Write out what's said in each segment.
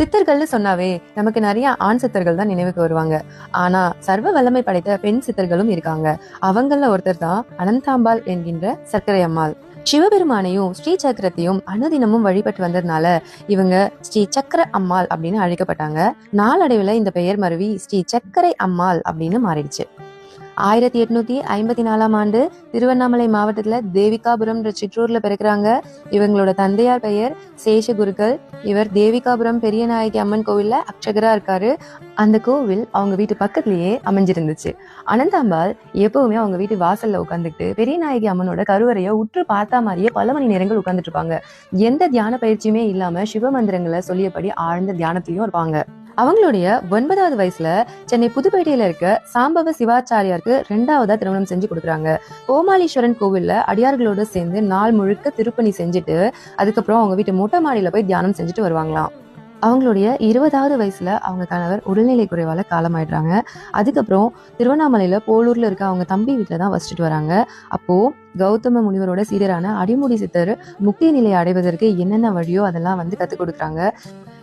சித்தர்கள்னு சொன்னாவே நமக்கு நிறைய ஆண் சித்தர்கள் தான் நினைவுக்கு வருவாங்க. ஆனா சர்வ வல்லமை படைத்த பெண் சித்தர்களும் இருக்காங்க. அவங்கள ஒருத்தர் தான் அனந்தாம்பாள் என்கின்ற சர்க்கரை அம்மாள். சிவபெருமானையும் ஸ்ரீ சக்கரத்தையும் அனுதினமும் வழிபட்டு வந்ததுனால இவங்க ஸ்ரீ சக்கர அம்மாள் அப்படின்னு அழைக்கப்பட்டாங்க. நாளடைவுல இந்த பெயர் மருவி ஸ்ரீ சக்கரை அம்மாள் அப்படின்னு மாறிடுச்சு. ஆயிரத்தி எட்நூத்தி ஐம்பத்தி நாலாம் ஆண்டு திருவண்ணாமலை மாவட்டத்துல தேவிகாபுரம்ன்ற சிற்றூர்ல பிறக்குறாங்க. இவங்களோட தந்தையார் பெயர் சேஷகுருக்கள். இவர் தேவிகாபுரம் பெரியநாயகி அம்மன் கோவில்ல அக்ஷகரா இருக்காரு. அந்த கோவில் அவங்க வீட்டு பக்கத்துலயே அமைஞ்சிருந்துச்சு. அனந்தாம்பாள் எப்பவுமே அவங்க வீட்டு வாசல்ல உட்காந்துக்கிட்டு பெரியநாயகி அம்மனோட கருவறைய உற்று பார்த்தா மாதிரியே பல மணி நேரங்கள் உட்காந்துட்டு இருப்பாங்க. எந்த தியான பயிற்சியுமே இல்லாம சிவ மந்திரங்களை சொல்லியபடி ஆழ்ந்த தியானத்தையும் இருப்பாங்க. அவங்களுடைய ஒன்பதாவது வயசுல சென்னை புதுப்பேட்டையில இருக்க சாம்பவ சிவாச்சாரியாருக்கு ரெண்டாவதா திருமணம் செஞ்சு கொடுக்குறாங்க. கோமாளீஸ்வரன் கோவில்ல அடியார்களோட சேர்ந்து நாள் முழுக்க திருப்பணி செஞ்சுட்டு அதுக்கப்புறம் அவங்க வீட்டு மொட்டை மாடியில போய் தியானம் செஞ்சுட்டு வருவாங்களாம். அவங்களுடைய இருபதாவது வயசுல அவங்க கணவர் உடல்நிலை குறைவால காலமாயிடுறாங்க. அதுக்கப்புறம் திருவண்ணாமலையில போலூர்ல இருக்க அவங்க தம்பி வீட்டுல தான் வசிச்சுட்டு வராங்க. அப்போ கௌதம முனிவரோட சீடரான அடிமுடி சித்தர் முக்தி நிலையை அடைவதற்கு என்னென்ன வழியோ அதெல்லாம் வந்து கத்துக் கொடுக்குறாங்க.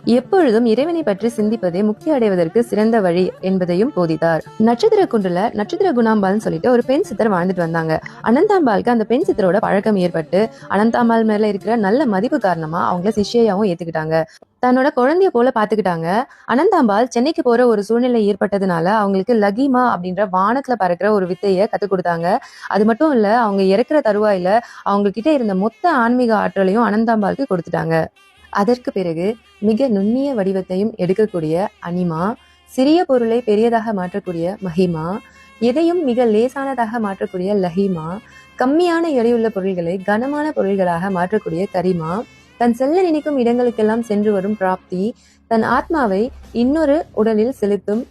எப்பொழுதும் இறைவனை பற்றி சிந்திப்பதே முக்தி அடைவதற்கு சிறந்த வழி என்பதையும் போதித்தார். நட்சத்திர குன்றுல நட்சத்திர குணாம்பால்னு சொல்லிட்டு ஒரு பெண் சித்தர் வாழ்ந்துட்டு வந்தாங்க. அனந்தாம்பாளுக்கு அந்த பெண் சித்தரோட பழக்கம் ஏற்பட்டு அனந்தாம்பாள் மேல இருக்கிற நல்ல மதிப்பு காரணமா அவங்கள சிஷ்யாவும் ஏத்துக்கிட்டாங்க. தன்னோட குழந்தைய போல பாத்துக்கிட்டாங்க. அனந்தாம்பாள் சென்னைக்கு போற ஒரு சூழ்நிலை ஏற்பட்டதுனால அவங்களுக்கு லகிமா அப்படின்ற வானத்துல பறக்கிற ஒரு வித்தைய கத்துக் கொடுத்தாங்க. அது மட்டும் இல்ல அவங்க இறக்குற தருவாயில அவங்க கிட்ட இருந்த மொத்த ஆன்மீக ஆற்றலையும் அனந்தாம்பாளுக்கு கொடுத்துட்டாங்க. அதற்கு பிறகு மிக நுண்ணிய வடிவத்தையும் எடுக்கக்கூடிய அனிமா சிறிய பொருளை பெரியதாக மாற்றக்கூடிய மஹிமா எதையும் மிக லேசானதாக மாற்றக்கூடிய லஹிமா கம்மியான எடையுள்ள பொருள்களை கனமான பொருள்களாக மாற்றக்கூடிய கரிமா தன் செல்ல நினைக்கும் இடங்களுக்கெல்லாம் சென்று வரும் பிராப்தி தன் ஆத்மாவை இன்னொரு உடலில் செலுத்தும்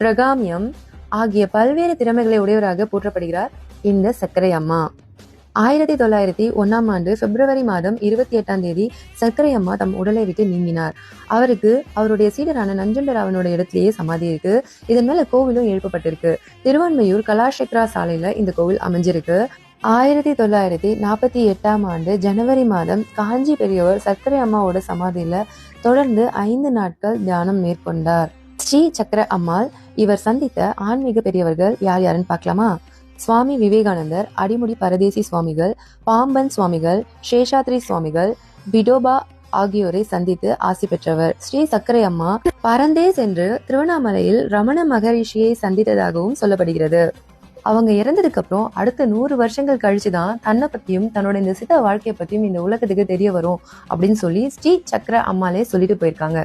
பிரகாமியம் ஆகிய பல்வேறு திறமைகளை உடையவராக போற்றப்படுகிறார் இந்த சர்க்கரை அம்மா. ஆயிரத்தி தொள்ளாயிரத்தி ஒன்னாம் ஆண்டு பிப்ரவரி மாதம் இருபத்தி எட்டாம் தேதி சர்க்கரை அம்மா தம் உடலை விட்டு நீங்கினார். அவருக்கு அவருடைய சீடரான நஞ்சுண்டராவனோட இடத்திலேயே சமாதி இருக்கு. இதன் மேல கோவிலும் எழுப்பப்பட்டிருக்கு. திருவான்மையூர் கலாஷேக்ரா சாலையில இந்த கோவில் அமைஞ்சிருக்கு. ஆயிரத்தி தொள்ளாயிரத்தி நாற்பத்தி எட்டாம் ஆண்டு ஜனவரி மாதம் காஞ்சி பெரியவர் சர்க்கரை அம்மாவோட சமாதியில தொடர்ந்து ஐந்து நாட்கள் தியானம் மேற்கொண்டார். ஸ்ரீ சக்கர அம்மாள் இவர் சந்தித்த ஆன்மீக பெரியவர்கள் யார் யாருன்னு பார்க்கலாமா? சுவாமி விவேகானந்தர் அடிமுடி பரதேசி சுவாமிகள் பாம்பன் சுவாமிகள் சேஷாத்ரி சுவாமிகள் பிடோபா ஆகியோரை சந்தித்து ஆசி பெற்றவர். ஸ்ரீ சக்கரை அம்மா பரந்தே சென்று திருவண்ணாமலையில் ரமண மகரிஷியை சந்தித்ததாகவும் சொல்லப்படுகிறது. அவங்க இறந்ததுக்கு அப்புறம் அடுத்த நூறு வருஷங்கள் கழிச்சுதான் தன்னை பத்தியும் தன்னோட இந்த சித்த வாழ்க்கையை பத்தியும் இந்த உலகத்துக்கு தெரிய வரும் அப்படின்னு சொல்லி ஸ்ரீ சக்கர அம்மாலே சொல்லிட்டு போயிருக்காங்க.